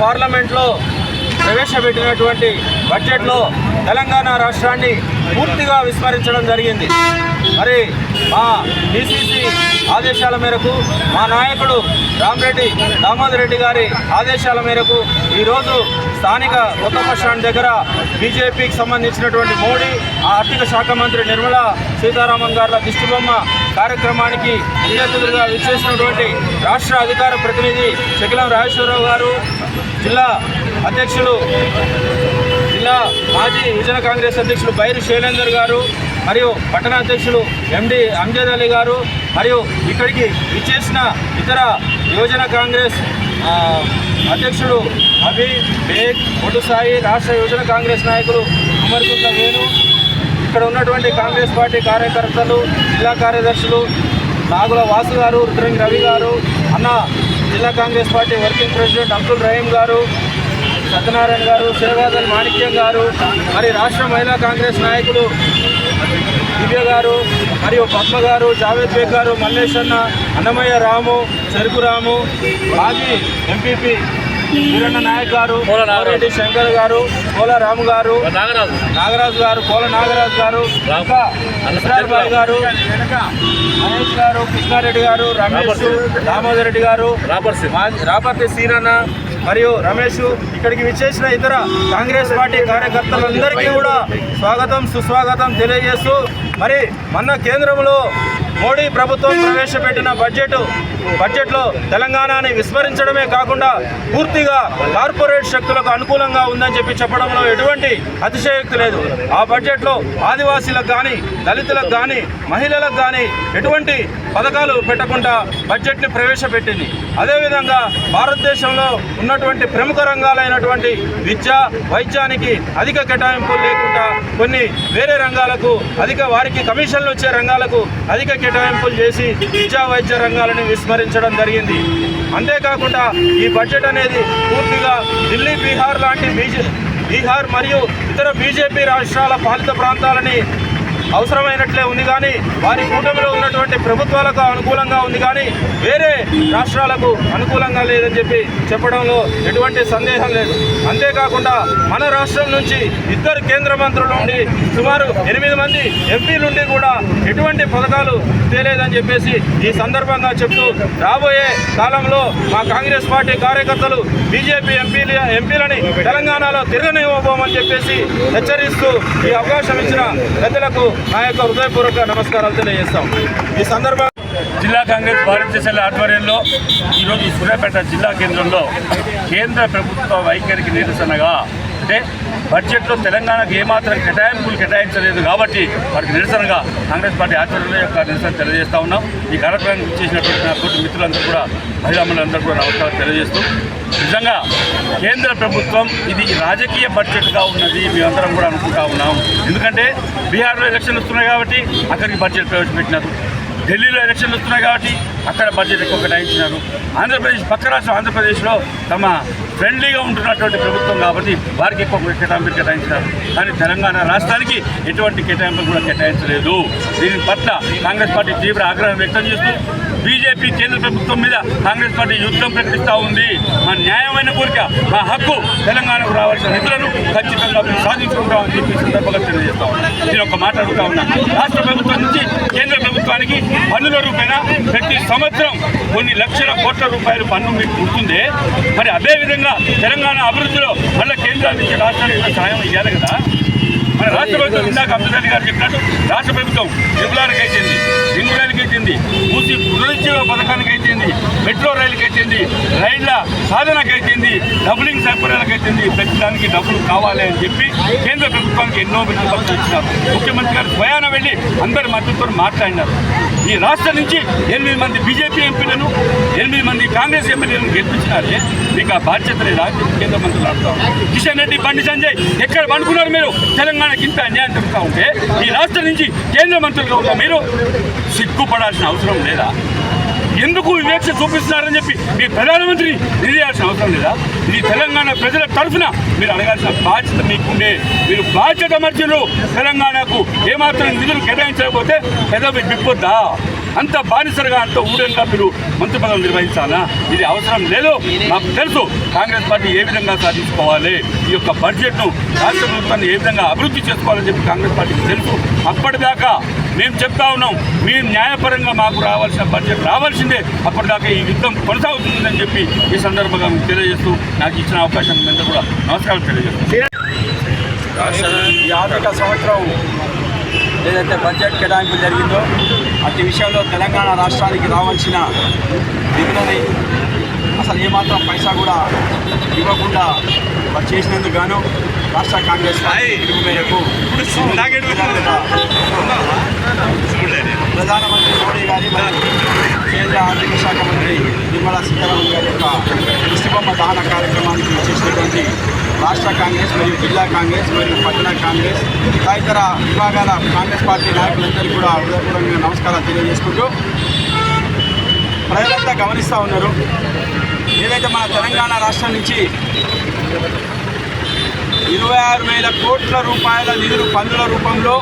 పార్లమెంట్లో ప్రవేశపెట్టినటువంటి బడ్జెట్లో తెలంగాణ రాష్ట్రాన్ని పూర్తిగా విస్మరించడం జరిగింది. మరి మా డిసిసి ఆదేశాల మేరకు మా నాయకుడు రామరెడ్డి దామోదర్ రెడ్డి గారి ఆదేశాల మేరకు ఈరోజు స్థానిక కొత్త స్టాండ్ దగ్గర బీజేపీకి సంబంధించినటువంటి మోడీ ఆ ఆర్థిక శాఖ మంత్రి నిర్మలా సీతారామన్ గారి దిష్టిబొమ్మ కార్యక్రమానికి ముఖ్య విచ్చేసినటువంటి రాష్ట్ర అధికార ప్రతినిధి శకిలం రాజేశ్వరరావు గారు జిల్లా అధ్యక్షులు జిల్లా మాజీ యువజన కాంగ్రెస్ అధ్యక్షులు బైరు శైలేందర్ గారు మరియు పట్టణ అధ్యక్షులు ఎండి అంజద్ అలీ గారు మరియు ఇక్కడికి విచ్చేసిన ఇతర యువజన కాంగ్రెస్ అధ్యక్షుడు అభి బేగ్ ఒడుసాయి రాష్ట్ర యువజన కాంగ్రెస్ నాయకులు అమర్కుంద వేణు ఇక్కడ ఉన్నటువంటి కాంగ్రెస్ పార్టీ కార్యకర్తలు జిల్లా కార్యదర్శులు నాగుల వాసు గారు రుద్రంగి రవి గారు అన్న జిల్లా Congress party working president Abdul Rahim garu Satyanarayana garu Seva Dal మాణిక్యం గారు మరి రాష్ట్ర మహిళా కాంగ్రెస్ నాయకులు దివ్య గారు మరియు పద్మ గారు జావేద్ బేగ్ గారు మల్లేశన్న అన్నమయ్య రాము చెరుకు రాము మాజీ ఎంపీపీ వీరన్న నాయక్ గారు రెడ్డి శంకర్ గారు కోల రాము గారు నాగరాజు. నాగరాజు గారు కోల నాగరాజు గారు ఇంకా బాయ్ గారు మహేష్ గారు కృష్ణారెడ్డి గారు రమేష్ దామోదర్ రెడ్డి గారు రాపర్తి సీనన్న మరియు రమేష్ ఇక్కడికి విచ్చేసిన ఇతర కాంగ్రెస్ పార్టీ కార్యకర్తలందరికీ కూడా స్వాగతం సుస్వాగతం తెలియజేస్తూ మరి మొన్న కేంద్రంలో మోడీ ప్రభుత్వం ప్రవేశపెట్టిన బడ్జెట్ బడ్జెట్లో తెలంగాణని విస్మరించడమే కాకుండా పూర్తిగా కార్పొరేట్ శక్తులకు అనుకూలంగా ఉందని చెప్పి చెప్పడంలో ఎటువంటి అతిశయోక్తి లేదు. ఆ బడ్జెట్లో ఆదివాసీలకు కానీ దళితులకు కానీ మహిళలకు కానీ ఎటువంటి పథకాలు పెట్టకుండా బడ్జెట్ని ప్రవేశపెట్టింది. అదేవిధంగా భారతదేశంలో ఉన్నటువంటి ప్రముఖ రంగాలైనటువంటి విద్య వైద్యానికి అధిక కేటాయింపులు లేకుండా కొన్ని వేరే రంగాలకు అధిక వారికి కమిషన్లు వచ్చే రంగాలకు అధిక కేటాయింపులు చేసి విద్యా వైద్య రంగాలను విస్మరించడం జరిగింది. అంతేకాకుండా ఈ బడ్జెట్ అనేది పూర్తిగా ఢిల్లీ బీహార్ లాంటి బీజే బీహార్ మరియు ఇతర బీజేపీ రాష్ట్రాల పాలిత ప్రాంతాలని అవసరమైనట్లే ఉంది కానీ వారి కూటమిలో ఉన్నటువంటి ప్రభుత్వాలకు అనుకూలంగా ఉంది కానీ వేరే రాష్ట్రాలకు అనుకూలంగా లేదని చెప్పి చెప్పడంలో ఎటువంటి సందేహం లేదు. అంతేకాకుండా మన రాష్ట్రం నుంచి ఇద్దరు కేంద్ర మంత్రుల నుండి సుమారు ఎనిమిది మంది ఎంపీల నుండి కూడా ఎటువంటి పథకాలు తేలేదని చెప్పేసి ఈ సందర్భంగా చెప్తూ రాబోయే కాలంలో మా కాంగ్రెస్ పార్టీ కార్యకర్తలు బీజేపీ ఎంపీల ఎంపీలని తెలంగాణలో తిరగనివ్వబోమని చెప్పేసి హెచ్చరిస్తూ ఈ అవకాశం ఇచ్చిన పెద్దలకు నా యొక్క హృదయపూర్వక నమస్కారాలు తెలియజేస్తాం. ఈ సందర్భంగా జిల్లా కాంగ్రెస్ భారతదేశాల ఆధ్వర్యంలో ఈరోజు సూర్యాపేట జిల్లా కేంద్రంలో కేంద్ర ప్రభుత్వ వైఖరికి నిరసనగా అంటే బడ్జెట్లో తెలంగాణకు ఏమాత్రం కేటాయింపులు కేటాయించలేదు కాబట్టి వారికి నిరసనగా కాంగ్రెస్ పార్టీ ఆధ్వర్యంలో యొక్క నిరసన తెలియజేస్తూ ఉన్నాం. ఈ కార్యక్రమానికి చేసినటువంటి నా తోటి మిత్రులందరూ కూడా మహిళామణులందరూ కూడా నమస్కారం తెలియజేస్తూ నిజంగా కేంద్ర ప్రభుత్వం ఇది రాజకీయ బడ్జెట్గా ఉన్నది మేమందరం కూడా అనుకుంటా ఉన్నాం. ఎందుకంటే బీహార్లో ఎలక్షన్లు వస్తున్నాయి కాబట్టి అక్కడికి బడ్జెట్ ప్రవేశపెట్టినారు. ఢిల్లీలో ఎలక్షన్లు వస్తున్నాయి కాబట్టి అక్కడ బడ్జెట్ ఎక్కువ కేటాయించినారు. ఆంధ్రప్రదేశ్ పక్క రాష్ట్రం ఆంధ్రప్రదేశ్లో తమ ఫ్రెండ్లీగా ఉంటున్నటువంటి ప్రభుత్వం కాబట్టి వారికి ఎక్కువ కేటాయింపులు కేటాయించినారు. కానీ తెలంగాణ రాష్ట్రానికి ఎటువంటి కేటాయింపులు కూడా కేటాయించలేదు. దీని పట్ల కాంగ్రెస్ పార్టీ తీవ్ర ఆగ్రహం వ్యక్తం చేస్తూ బీజేపీ కేంద్ర ప్రభుత్వం మీద కాంగ్రెస్ పార్టీ యుద్ధం ప్రకటిస్తూ ఉంది. మా న్యాయమైన కోరిక మా హక్కు తెలంగాణకు రావాల్సిన నిధులను ఖచ్చితంగా మేము సాధించుకుంటామని చెప్పి సందర్భంగా తెలియజేస్తాం. నేను ఒక మాట అడుగుతా ఉన్నా. రాష్ట్ర ప్రభుత్వం నుంచి కేంద్ర ప్రభుత్వానికి పన్నుల రూపాయన ప్రతి సంవత్సరం కొన్ని లక్షల కోట్ల రూపాయలు పన్ను మీకు గుర్తుందే మరి అదేవిధంగా తెలంగాణ అభివృద్ధిలో మళ్ళీ కేంద్రానికి నుంచి రాష్ట్రానికి సాయం ఇవ్వాలి కదా? మన రాష్ట్ర ప్రభుత్వం ఇందాక అబ్దుల్ గారు చెప్పినట్టు రాష్ట్ర ప్రభుత్వం రెగ్యులర్కి అయిపోయింది రింగు రైలుకి అయిపోయింది మూసి నిరుద్యోగ పథకానికి అయితేంది మెట్రో రైలుకి అయితేంది రైళ్ళ సాధనకు అయితేంది డబులింగ్ సౌకర్యాలకు అయితేంది ప్రతిదానికి డబ్బులు కావాలి అని చెప్పి కేంద్ర ప్రభుత్వానికి ఎన్నో విన్నపాలు ఇచ్చినారు ముఖ్యమంత్రి గారు స్వయాన వెళ్ళి అందరి మద్దతుతో మాట్లాడినారు. ఈ రాష్ట్రం నుంచి ఎనిమిది మంది బీజేపీ ఎంపీలను ఎనిమిది మంది కాంగ్రెస్ ఎమ్మెల్యేలను గెలిపించినారే మీకు ఆ బాధ్యత లేదా? కేంద్ర మంత్రులు ఆడుతాం కిషన్ రెడ్డి బండి సంజయ్ ఎక్కడ పండుకున్నారు మీరు? తెలంగాణకి ఇంత అన్యాయం చెప్తా ఉంటే ఈ రాష్ట్రం నుంచి కేంద్ర మంత్రులుగా ఉన్న మీరు సిగ్గుపడాల్సిన అవసరం లేదా? ఎందుకు వివేక్ష చూపిస్తున్నారని చెప్పి మీ ప్రధానమంత్రి నిలయాల్సిన అవసరం లేదా? ఇది తెలంగాణ ప్రజల తరఫున మీరు అడగాల్సిన బాధ్యత మీకుండే. మీరు బాధ్యత మధ్యలో తెలంగాణకు ఏమాత్రం నిధులు కేటాయించకపోతే పెదవి విప్పొద్దా? అంత బానిసరిగా అంత ఊరంగా మీరు మంత్రి పదవులు నిర్వహించాలా? ఇది అవసరం లేదు నాకు తెలుసు. కాంగ్రెస్ పార్టీ ఏ విధంగా సాధించుకోవాలి? ఈ యొక్క బడ్జెట్ను రాష్ట్ర ప్రభుత్వాన్ని ఏ విధంగా అభివృద్ధి చేసుకోవాలని చెప్పి కాంగ్రెస్ పార్టీకి తెలుసు. అప్పటిదాకా మేము చెప్తా ఉన్నాం మీరు న్యాయపరంగా మాకు రావాల్సిన బడ్జెట్ రావాల్సిందే. అప్పటిదాకా ఈ యుద్ధం కొనసాగుతుందని చెప్పి ఈ సందర్భంగా మీకు తెలియజేస్తూ నాకు ఇచ్చిన అవకాశం మీద కూడా నమస్కారం తెలియజేస్తాను ఈ ఆర్థిక సంవత్సరం ఏదైతే బడ్జెట్ కేటాయింపు జరిగిందో అతి విషయంలో తెలంగాణ రాష్ట్రానికి రావాల్సిన నిధులని అసలు ఏమాత్రం పైసా కూడా ఇవ్వకుండా చేసినందుకు గాను రాష్ట్ర కాంగ్రెస్ పార్టీ పిలుపు మేరకు ప్రధానమంత్రి మోడీ గారి కేంద్ర ఆర్థిక శాఖ మంత్రి నిర్మలా సీతారామన్ గారి యొక్క దిష్టిబొమ్మ దహన కార్యక్రమానికి చేసినటువంటి రాష్ట్ర కాంగ్రెస్ మరియు జిల్లా కాంగ్రెస్ మరియు పట్టణ కాంగ్రెస్ తదితర విభాగాల కాంగ్రెస్ పార్టీ నాయకులందరికీ కూడా హృదయపూర్వకంగా నమస్కారాలు తెలియజేసుకుంటూ ప్రజలంతా గమనిస్తూ ఉన్నారు. ఏదైతే మన తెలంగాణ రాష్ట్రం నుంచి ఇరవై ఆరు వేల కోట్ల రూపాయల నిధులు పన్నుల రూపంలో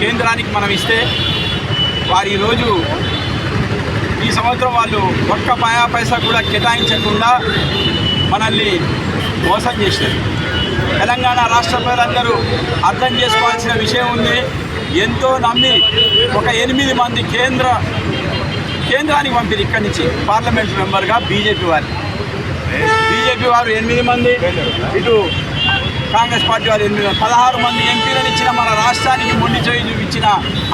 కేంద్రానికి మనం ఇస్తే వారు ఈరోజు ఈ సంవత్సరం వాళ్ళు ఒక్క పయా పైసా కూడా కేటాయించకుండా మనల్ని మోసం చేశారు. తెలంగాణ రాష్ట్ర ప్రజలందరూ అర్థం చేసుకోవాల్సిన విషయం ఉంది. ఎంతో నమ్మి ఒక ఎనిమిది మంది కేంద్ర కేంద్రానికి పంపింది ఇక్కడి నుంచి. పార్లమెంట్ మెంబర్గా బీజేపీ వారు. బీజేపీ వారు ఎనిమిది మంది ఇటు కాంగ్రెస్ పార్టీ వారు ఎనిమిది పదహారు మంది ఎంపీలను ఇచ్చిన మన రాష్ట్రానికి మొండి చేయి చూపించిన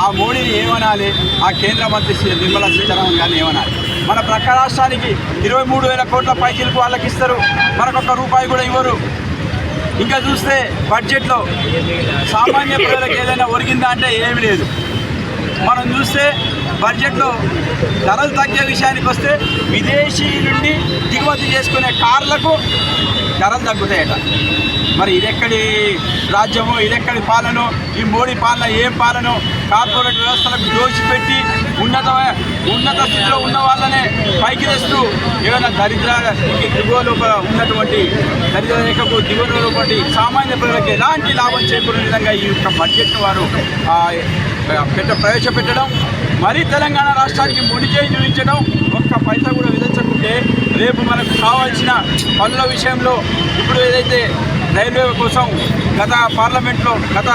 ఆ మోడీని ఏమనాలి? ఆ కేంద్ర మంత్రి నిర్మలా సీతారామన్ గారిని ఏమనాలి? మన ప్రక్క రాష్ట్రానికి ఇరవై మూడు వేల కోట్ల పైసలకు వాళ్ళకి ఇస్తారు. మనకొక రూపాయి కూడా ఇవ్వరు. ఇంకా చూస్తే బడ్జెట్లో సామాన్య ప్రజలకు ఏదైనా ఒరిగిందా అంటే ఏమీ లేదు. మనం చూస్తే బడ్జెట్లో ధరలు తగ్గే విషయానికి వస్తే విదేశీ నుండి దిగుమతి చేసుకునే కార్లకు ధరలు తగ్గుతాయట. మరి ఇదెక్కడి రాజ్యము ఇదెక్కడి పాలనో ఈ మోడీ పాలన ఏం పాలనో కార్పొరేట్ వ్యవస్థలకు దోచిపెట్టి ఉన్నత ఉన్నత స్థితిలో ఉన్న వాళ్ళనే పైకి తెస్తూ ఏమైనా దరిద్ర దిగువలో ఉన్నటువంటి దరిద్ర రేఖకు దిగువలో ఉన్నటువంటి సామాన్య ప్రజలకు ఎలాంటి లాభం చేకూరే విధంగా ఈ యొక్క బడ్జెట్ను వారు పెట్ట ప్రవేశపెట్టడం మరీ తెలంగాణ రాష్ట్రానికి ముడి చేయి చూపించడం ఒక్క పైసా కూడా విధించకుంటే రేపు మనకు కావాల్సిన పనుల విషయంలో ఇప్పుడు ఏదైతే రైల్వే కోసం గత పార్లమెంట్లో గత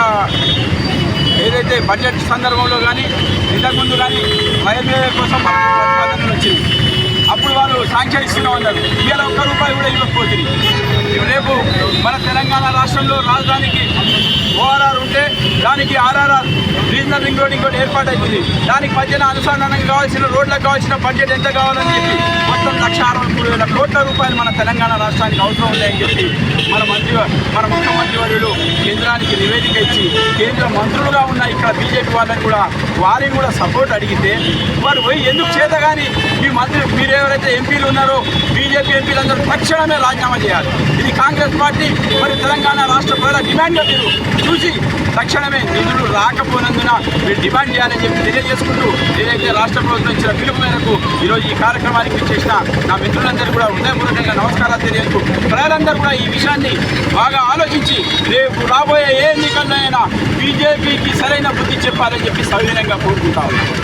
ఏదైతే బడ్జెట్ సందర్భంలో కానీ ఇంతకుముందు కానీ రైల్వే కోసం మనకు వచ్చింది. అప్పుడు వాళ్ళు శాంక్షన్ ఇస్తున్నాం అన్నారు ఇవాళ ఒక్క రూపాయి కూడా ఇవ్వకపోతుంది రేపు మన తెలంగాణ రాష్ట్రంలో రాజధానికి ఓఆర్ఆర్ ఉంటే దానికి ఆర్ఆర్ఆర్ రీజనల్ రింగ్ రోడ్ ఇంకోటి ఏర్పాటు దానికి మధ్యన అనుసంధానంగా కావాల్సిన రోడ్లకు కావాల్సిన బడ్జెట్ ఎంత కావాలని చెప్పి మొత్తం లక్ష అరవై మూడు వేల కోట్ల రూపాయలు మన తెలంగాణ రాష్ట్రానికి అవసరం ఉన్నాయని చెప్పి మన మంత్రి మన ముఖ్యమంత్రి వర్యులు కేంద్రానికి నివేదిక ఇచ్చి కేంద్ర మంత్రులుగా ఉన్న ఇక్కడ బీజేపీ వాళ్ళని కూడా వారిని కూడా సపోర్ట్ అడిగితే వారు పోయి ఎందుకు చేత కానీ మీ మంత్రి మీరు ఎవరైతే ఎంపీలు ఉన్నారో బీజేపీ ఎంపీలందరూ తక్షణమే రాజీనామా చేయాలి. ఇది కాంగ్రెస్ పార్టీ మరి తెలంగాణ రాష్ట్ర ప్రజల డిమాండ్గా మీరు చూసి తక్షణమే నిధులు రాకపోనందున మీరు డిమాండ్ చేయాలని చెప్పి తెలియజేసుకుంటూ ఏదైతే రాష్ట్ర ప్రభుత్వం ఇచ్చిన పిలుపు మేరకు ఈరోజు ఈ కార్యక్రమానికి చేసిన నా మిత్రులందరూ కూడా హృదయపూర్వకంగా నమస్కారాలు తెలియజేస్తూ ప్రజలందరూ కూడా ఈ విషయాన్ని బాగా ఆలోచించి రేపు రాబోయే ఏ ఎన్నికల్లో అయినా బీజేపీకి సరైన బుద్ధి చెప్పాలని చెప్పి సవినయంగా కోరుకుంటా ఉన్నాను.